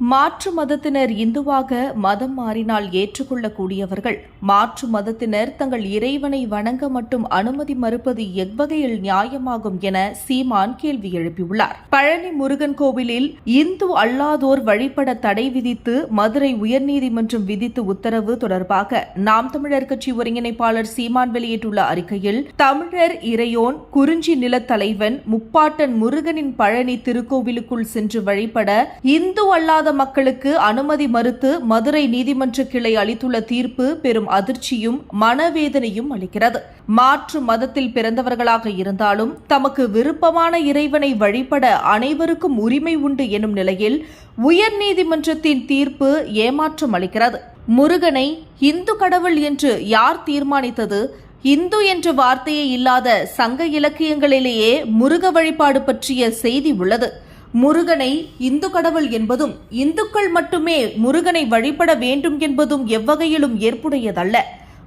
மாற்று மதத்தினர் இந்துவாக மதம் மாறினால் ஏற்றுக்கொள்ளக்கூடியவர்கள் மாற்று மதத்தினர் தங்கள் இறைவனை வணங்க மட்டும் அனுமதி மறுப்பது எவ்வகையில் நியாயமாகும் என சீமான் கேள்வி எழுப்பியுள்ளார். பழனி முருகன் கோவிலில் இந்து அல்லாதோர் வழிபட தடை விதித்து மதுரை உயர்நீதிமன்றம் விதித்து உத்தரவு தொடர்பாக நாம் தமிழர் கட்சி ஒருங்கிணைப்பாளர் சீமான் வெளியிட்டுள்ள அறிக்கையில் தமிழர் இறையோன் குறிஞ்சி நிலத்தலைவன் முப்பாட்டன் முருகனின் பழனி திருக்கோவிலுக்குள் சென்று வழிபட இந்து அல்லாத மக்களுக்கு அனுமதி மறுத்து மதுரை நீதிமன்ற கிளை அளித்துள்ள தீர்ப்பு பெரும் அதிர்ச்சியும் மனவேதனையும் அளிக்கிறது. மாற்று மதத்தில் பிறந்தவர்களாக இருந்தாலும் தமக்கு விருப்பமான இறைவனை வழிபட அனைவருக்கும் உரிமை உண்டு எனும் நிலையில் உயர்நீதிமன்றத்தின் தீர்ப்பு ஏமாற்றம் அளிக்கிறது. முருகனை இந்து கடவுள் என்று யார் தீர்மானித்தது? இந்து என்ற வார்த்தையே இல்லாத சங்க இலக்கியங்களிலேயே முருக வழிபாடு பற்றிய செய்தி உள்ளது. முருகனை இந்து கடவுள் என்பதும் இந்துக்கள் மட்டுமே முருகனை வழிபட வேண்டும் என்பதும் எவ்வகையிலும் ஏற்புடையதல்ல.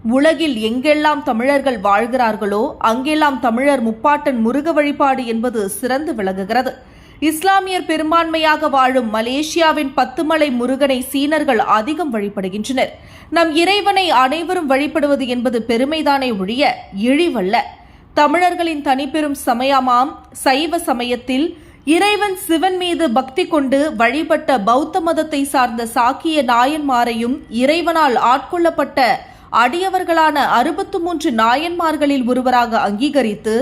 உலகில் எங்கெல்லாம் தமிழர்கள் வாழ்கிறார்களோ அங்கெல்லாம் தமிழர் முப்பாட்டன் முருக வழிபாடு என்பது சிறந்து விளங்குகிறது. இஸ்லாமியர் பெரும்பான்மையாக வாழும் மலேசியாவின் பத்துமலை முருகனை சீனர்கள் அதிகம் வழிபடுகின்றனர். நம் இறைவனை அனைவரும் வழிபடுவது என்பது பெருமைதானே ஒழிய இழிவல்ல. தமிழர்களின் தனிப்பெரும் சமயமாம் சைவ சமயத்தில் இறைவன் சிவன் மீது பக்தி கொண்டு வழிபட்ட பௌத்த மதத்தை சார்ந்த சாக்கிய நாயன்மாரையும் இறைவனால் ஆட்கொள்ளப்பட்ட அடியவர்களான அறுபத்து மூன்று நாயன்மார்களில் ஒருவராக அங்கீகரித்து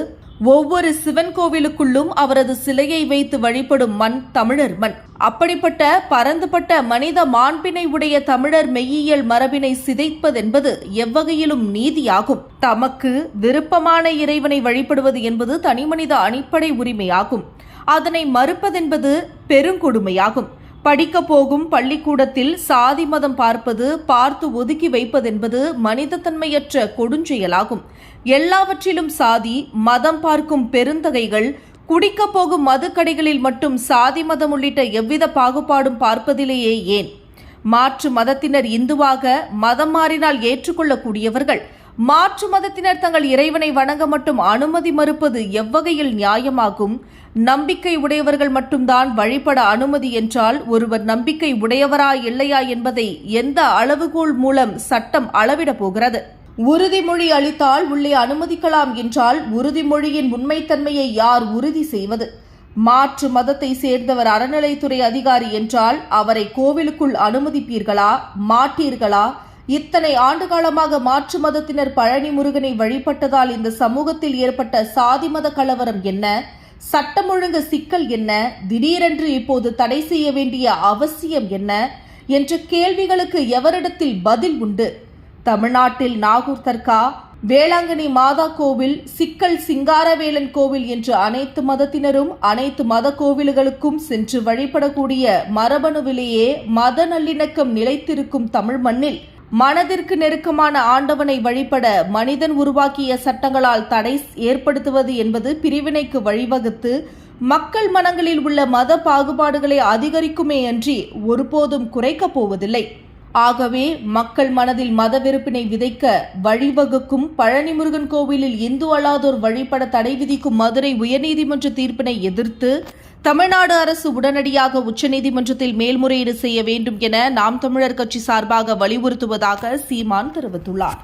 ஒவ்வொரு சிவன் கோவிலுக்குள்ளும் அவரது சிலையை வைத்து வழிபடும் மண் தமிழர் மண். அப்படிப்பட்ட பரந்துபட்ட மனித மாண்பினை உடைய தமிழர் மெய்யியல் மரபினை சிதைப்பதென்பது எவ்வகையிலும் நீதியாகும். தமக்கு விருப்பமான இறைவனை வழிபடுவது என்பது தனிமனித அடிப்படை உரிமையாகும். அதனை மறுப்பதென்பது பெருங்கொடுமையாகும் படிக்கப் போகும் பள்ளிக்கூடத்தில் சாதி மதம் பார்ப்பது பார்த்து ஒதுக்கி வைப்பதென்பது மனிதத்தன்மையற்ற கொடுஞ்செயலாகும். எல்லாவற்றிலும் சாதி மதம் பார்க்கும் பெருந்தகைகள் குடிக்கப் போகும் மதுக்கடைகளில் மட்டும் சாதி மதம் உள்ளிட்ட எவ்வித பாகுபாடும் பார்ப்பதிலேயே ஏன்? மாற்று மதத்தினர் இந்துவாக மதம் மாறினால் ஏற்றுக்கொள்ளக்கூடியவர்கள் மாற்று மதத்தினர் தங்கள் இறைவனை வணங்க மட்டும் அனுமதி மறுப்பது எவ்வகையில் நியாயமாகும்? நம்பிக்கை உடையவர்கள் மட்டும்தான் வழிபட அனுமதி என்றால் ஒருவர் நம்பிக்கை உடையவரா இல்லையா என்பதை எந்த அளவுகோல் மூலம் சட்டம் அளவிடப் போகிறது? உறுதிமொழி அளித்தால் உள்ளே அனுமதிக்கலாம் என்றால் உறுதிமொழியின் உண்மைத்தன்மையை யார் உறுதி செய்வது? மாற்று மதத்தை சேர்ந்தவர் அறநிலைத்துறை அதிகாரி என்றால் அவரை கோவிலுக்குள் அனுமதிப்பீர்களா? மாட்டீர்களா? இத்தனை ஆண்டு காலமாக மாற்று மதத்தினர் பழனி முருகனை வழிபட்டதால் இந்த சமூகத்தில் ஏற்பட்ட சாதி மத கலவரம் என்ன? சட்டம் ஒழுங்கு சிக்கல் என்ன? திடீரென்று இப்போது தடை செய்ய வேண்டிய அவசியம் என்ன? என்ற கேள்விகளுக்கு எவரிடத்தில் பதில் உண்டு? தமிழ்நாட்டில் நாகூர் தர்கா வேளாங்கண்ணி மாதா கோவில் சிக்கல் சிங்காரவேலன் கோவில் என்று அனைத்து மதத்தினரும் அனைத்து மத கோவில்களுக்கும் சென்று வழிபடக்கூடிய மரபணுவிலேயே மத நல்லிணக்கம் நிலைத்திருக்கும் தமிழ் மண்ணில் மனதிற்கு நெருக்கமான ஆண்டவனை வழிபட மனிதன் உருவாக்கிய சட்டங்களால் தடை ஏற்படுத்துவது என்பது பிரிவினைக்கு வழிவகுத்து மக்கள் மனங்களில் உள்ள மத பாகுபாடுகளை அதிகரிக்குமே அன்றி ஒருபோதும் குறைக்கப் போவதில்லை. ஆகவே மக்கள் மனதில் மத வெறுப்பினை விதைக்க வழிவகுக்கும் பழனிமுருகன் கோவிலில் இந்து அல்லாதோர் வழிபட தடை விதிக்கும் மதுரை உயர்நீதிமன்ற தீர்ப்பினை எதிர்த்து தமிழ்நாடு அரசு உடனடியாக உச்சநீதிமன்றத்தில் மேல்முறையீடு செய்ய வேண்டும் என நாம் தமிழர் கட்சி சார்பாக வலியுறுத்துவதாக சீமான் தெரிவித்துள்ளார்.